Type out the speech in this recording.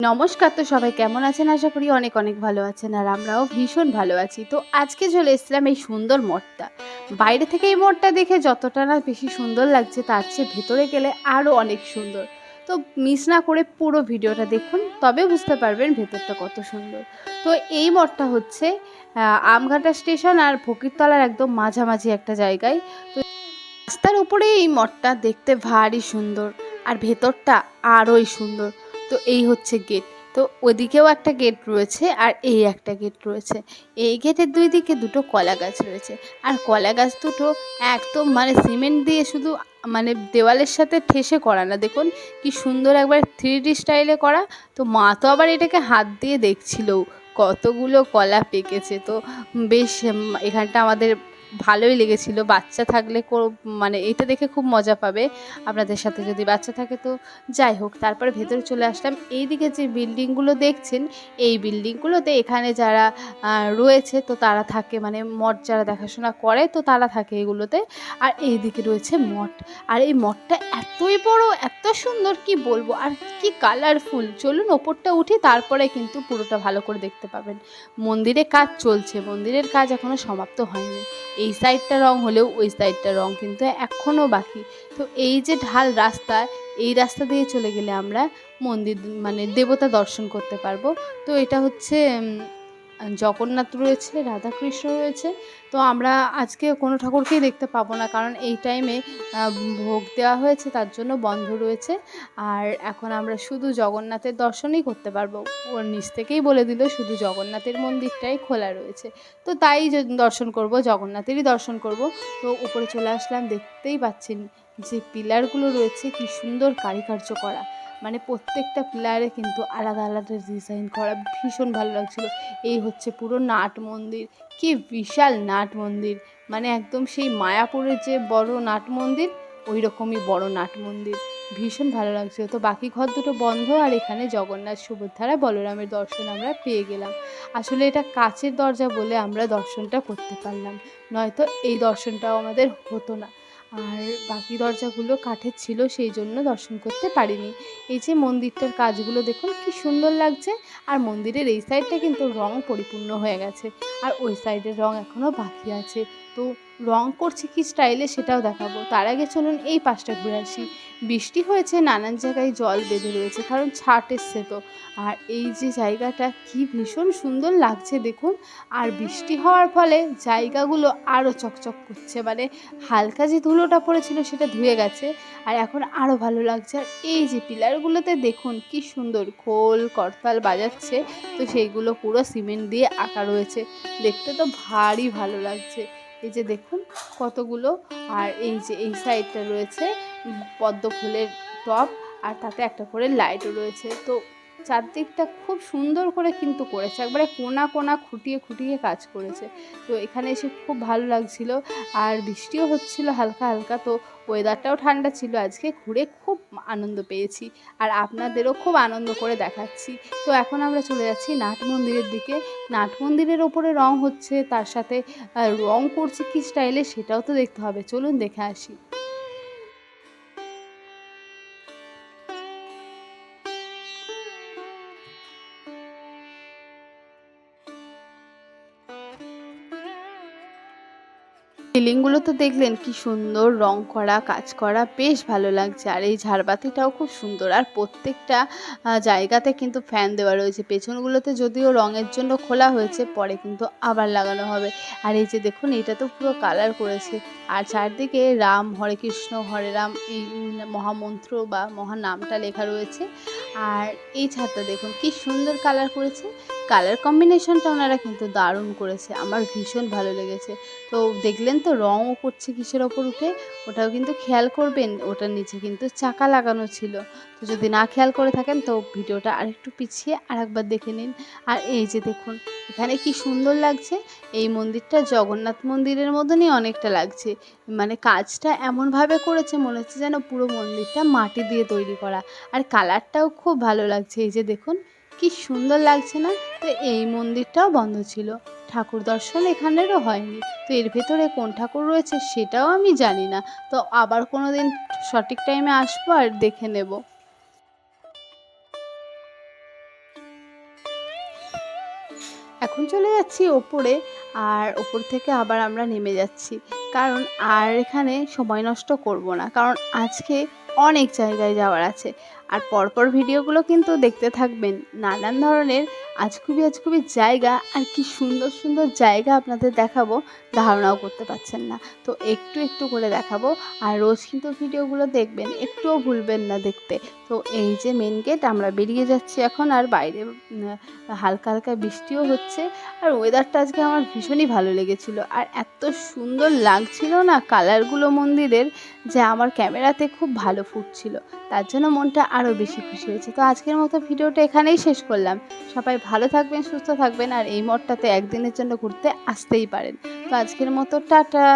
নমস্কার তো সবাই, কেমন আছেন? আশা করি অনেক অনেক ভালো আছেন আর আমরাও ভীষণ ভালো আছি। তো আজকে চলে এসেছিলাম এই সুন্দর মঠটা। বাইরে থেকে এই মঠটা দেখে যতটা না বেশি সুন্দর লাগছে, তার চেয়ে ভেতরে গেলে আরও অনেক সুন্দর। তো মিস না করে পুরো ভিডিওটা দেখুন, তবে বুঝতে পারবেন ভেতরটা কত সুন্দর। তো এই মঠটা হচ্ছে আমঘাটা স্টেশন আর ফকিরতলার একদম মাঝামাঝি একটা জায়গায়। তো রাস্তার উপরে এই মঠটা দেখতে ভারী সুন্দর, আর ভেতরটা আরোই সুন্দর। তো এই হচ্ছে গেট তো ওদিকেও একটা গেট রয়েছে আর এই একটা গেট রয়েছে। এই গেটের দুই দিকে দুটো কলা গাছ রয়েছে। আর কলা গাছ দুটো একদম মানে সিমেন্ট দিয়ে শুধু মানে দেওয়ালের সাথে ঠেসে করা না। দেখুন কি সুন্দর একবার থ্রি স্টাইলে করা। তো মা তো আবার এটাকে হাত দিয়ে দেখছিল কতগুলো কলা পেকেছে। তো বেশ এখানটা আমাদের ভালোই লেগেছিল। বাচ্চা থাকলে মানে এটা দেখে খুব মজা পাবে আপনাদের সাথে যদি বাচ্চা থাকে তো। যাই হোক, তারপরে ভেতরে চলে আসলাম। এইদিকে যে বিল্ডিংগুলো দেখছেন, এই বিল্ডিংগুলোতে এখানে যারা রয়েছে তো তারা থাকে মানে মঠ যারা দেখাশোনা করে তো তারা থাকে এগুলোতে। আর এইদিকে রয়েছে মঠ। আর এই মঠটা এতই বড়, এত সুন্দর, কি বলব? আর কি কালারফুল চলুন ওপরটা উঠি, তারপরে কিন্তু পুরোটা ভালো করে দেখতে পাবেন। মন্দিরে কাজ চলছে, মন্দিরের কাজ এখনও সমাপ্ত হয়নি। এই সাইডটা রং হলেও ওই সাইডটা রং কিন্তু এখনও বাকি। তো এই যে ঢাল রাস্তা, এই রাস্তা দিয়ে চলে গেলে আমরা মন্দির মানে দেবতা দর্শন করতে পারব। তো এটা হচ্ছে জগন্নাথ রয়েছে, রাধাকৃষ্ণ রয়েছে। তো আমরা আজকে কোনো ঠাকুরকেই দেখতে পাবো না, কারণ এই টাইমে ভোগ দেওয়া হয়েছে, তার জন্য বন্ধ রয়েছে। আর এখন আমরা শুধু জগন্নাথের দর্শনই করতে পারব। ওর নিচ থেকেই বলে দিল, শুধু জগন্নাথের মন্দিরটাই খোলা রয়েছে। তো তাই দর্শন করব, জগন্নাথেরই দর্শন করব। তো উপরে চলে আসলাম, দেখতেই পাচ্ছেন যে পিলারগুলো রয়েছে, কি সুন্দর কারিকার্য করা। প্রত্যেকটা পিলারে কিন্তু আলাদা আলাদা ডিজাইন করা ভীষণ ভালো লাগছিল। এই হচ্ছে পুরো নাট মন্দির। কি বিশাল নাট মন্দির। মানে একদম সেই মায়াপুরের যে বড় নাট মন্দির ওই রকমই বড় নাট মন্দির। ভীষণ ভালো লাগছিল। তো বাকি ঘর দুটো বন্ধ আর এখানে জগন্নাথ সুভদ্রা বলরামের দর্শন আমরা পেয়ে গেলাম। আসলে এটা কাচের দরজা বলে আমরা দর্শনটা করতে পারলাম। নয়তো এই দর্শনটাও আমাদের হতো না। আর বাকি দরজাগুলো কাঠের ছিল, সেই জন্য দর্শন করতে পারিনি। এই যে মন্দিরটার কাজগুলো দেখুন, কি সুন্দর লাগছে। আর মন্দিরের এই সাইডটা কিন্তু রং পরিপূর্ণ হয়ে গেছে। আর ওই সাইডের রং এখনও বাকি আছে। তো রং করছে কি স্টাইলে সেটাও দেখাবো। তার আগে চলুন এই পাশটা ঘুরে আসি। বৃষ্টি হয়েছে, নানান জায়গায় জল বেঁধে রয়েছে, কারণ ছাট এসছে তো। আর এই যে জায়গাটা কি ভীষণ সুন্দর লাগছে দেখুন। আর বৃষ্টি হওয়ার ফলে জায়গাগুলো আরও চকচক করছে মানে হালকা যে ধুলোটা পড়েছিল সেটা ধুয়ে গেছে। আর এখন আরও ভালো লাগছে। আর এই যে পিলারগুলোতে দেখুন কি সুন্দর খোল, করতাল বাজাচ্ছে। তো সেইগুলো পুরো সিমেন্ট দিয়ে আঁকা রয়েছে। দেখতে তো ভারী ভালো লাগছে। এই যে দেখুন কতগুলো, আর এই যে এই সাইডটা রয়েছে পদ্ম ফুলের টপ আর তাতে একটা করে লাইটও রয়েছে। তো চারদিকটা খুব সুন্দর করে কিন্তু করেছে, একবারে কোনা কোনা খুঁটিয়ে খুঁটিয়ে কাজ করেছে। তো এখানে এসে খুব ভালো লাগছিল, আর বৃষ্টিও হচ্ছিল হালকা হালকা, তো ওয়েদারটাও ঠান্ডা ছিল, আজকে ঘুরে খুব আনন্দ পেয়েছি। আর আপনাদেরও খুব আনন্দ করে দেখাচ্ছি। তো এখন আমরা চলে যাচ্ছি নাট মন্দিরের দিকে। নাট মন্দিরের ওপরে রং হচ্ছে, তার সাথে রং করছে কী স্টাইলে সেটাও তো দেখতে হবে। চলুন দেখে আসি। সিলিংগুলো তো দেখলেন কি সুন্দর রং করা, কাজ করা, বেশ ভালো লাগছে। আর এই ঝাড়বাতিটাও খুব সুন্দর। আর প্রত্যেকটা জায়গাতে কিন্তু ফ্যান দেওয়া রয়েছে। পেছনগুলোতে যদিও রঙের জন্য খোলা হয়েছে, পরে কিন্তু আবার লাগানো হবে। আর এই যে দেখুন, এটা তো পুরো কালার করেছে। আর চারদিকে রাম, হরে কৃষ্ণ, হরে রাম, এই মহামন্ত্র বা মহানামটা লেখা রয়েছে। আর এই ছাদটা দেখুন, কি সুন্দর কালার করেছে। কালার কম্বিনেশনটা ওনারা কিন্তু দারুণ করেছে। আমার ভীষণ ভালো লেগেছে। তো দেখলেন তো রঙও করছে কিসের ওপর উঠে? ওটাও কিন্তু খেয়াল করবেন, ওটার নিচে কিন্তু চাকা লাগানো ছিল। তো যদি না খেয়াল করে থাকেন, তো ভিডিওটা আরেকটু পিছিয়ে আরেকবার দেখে নিন। আর এই যে দেখুন, এখানে কি সুন্দর লাগছে। এই মন্দিরটা জগন্নাথ মন্দিরের মতনই অনেকটা লাগছে। মানে কাজটা এমনভাবে করেছে, মনে হচ্ছে যেন পুরো মন্দিরটা মাটি দিয়ে তৈরি করা। আর কালারটাও খুব ভালো লাগছে। এই যে দেখুন কি সুন্দর লাগছে না? তো এই মন্দিরটাও বন্ধ ছিল। ঠাকুর দর্শন এখানেরও হয়নি। তো এর ভেতরে কোন ঠাকুর রয়েছে সেটাও আমি জানি না। তো আবার কোনো দিন সঠিক টাইমে আসব আর দেখে নেব। এখন চলে যাচ্ছি ওপরে আর ওপর থেকে আবার আমরা নেমে যাচ্ছি। কারণ আর এখানে সময় নষ্ট করব না। কারণ আজকে অনেক জায়গায় যাওয়ার আছে। আর পরপর ভিডিওগুলো কিন্তু দেখতে থাকবেন। নানান ধরনের আজকুবি আজকুবি জায়গা আর কি সুন্দর সুন্দর জায়গা আপনাদের দেখাবো, ধারণাও করতে পারছেন না। তো একটু একটু করে দেখাবো আর রোজ কিন্তু ভিডিওগুলো দেখবেন, একটুও ভুলবেন না দেখতে। তো এই যে মেন গেট আমরা বেরিয়ে যাচ্ছি এখন আর বাইরে হালকা হালকা বৃষ্টিও হচ্ছে আর ওয়েদারটা আজকে আমার ভীষণই ভালো লেগেছিল। আর এত সুন্দর লাগছিল না কালারগুলো মন্দিরের যে আমার ক্যামেরাতে খুব ভালো ফুটছিল, তার জন্য মনটা আরও বেশি খুশি হয়েছে। তো আজকের মতো ভিডিওটা এখানেই শেষ করলাম। সবাই ভালো থাকবেন, সুস্থ থাকবেন আর এই মঠটাতে একদিনের জন্য ঘুরতে আসতেই পারেন। তো আজকের মতো টাটা।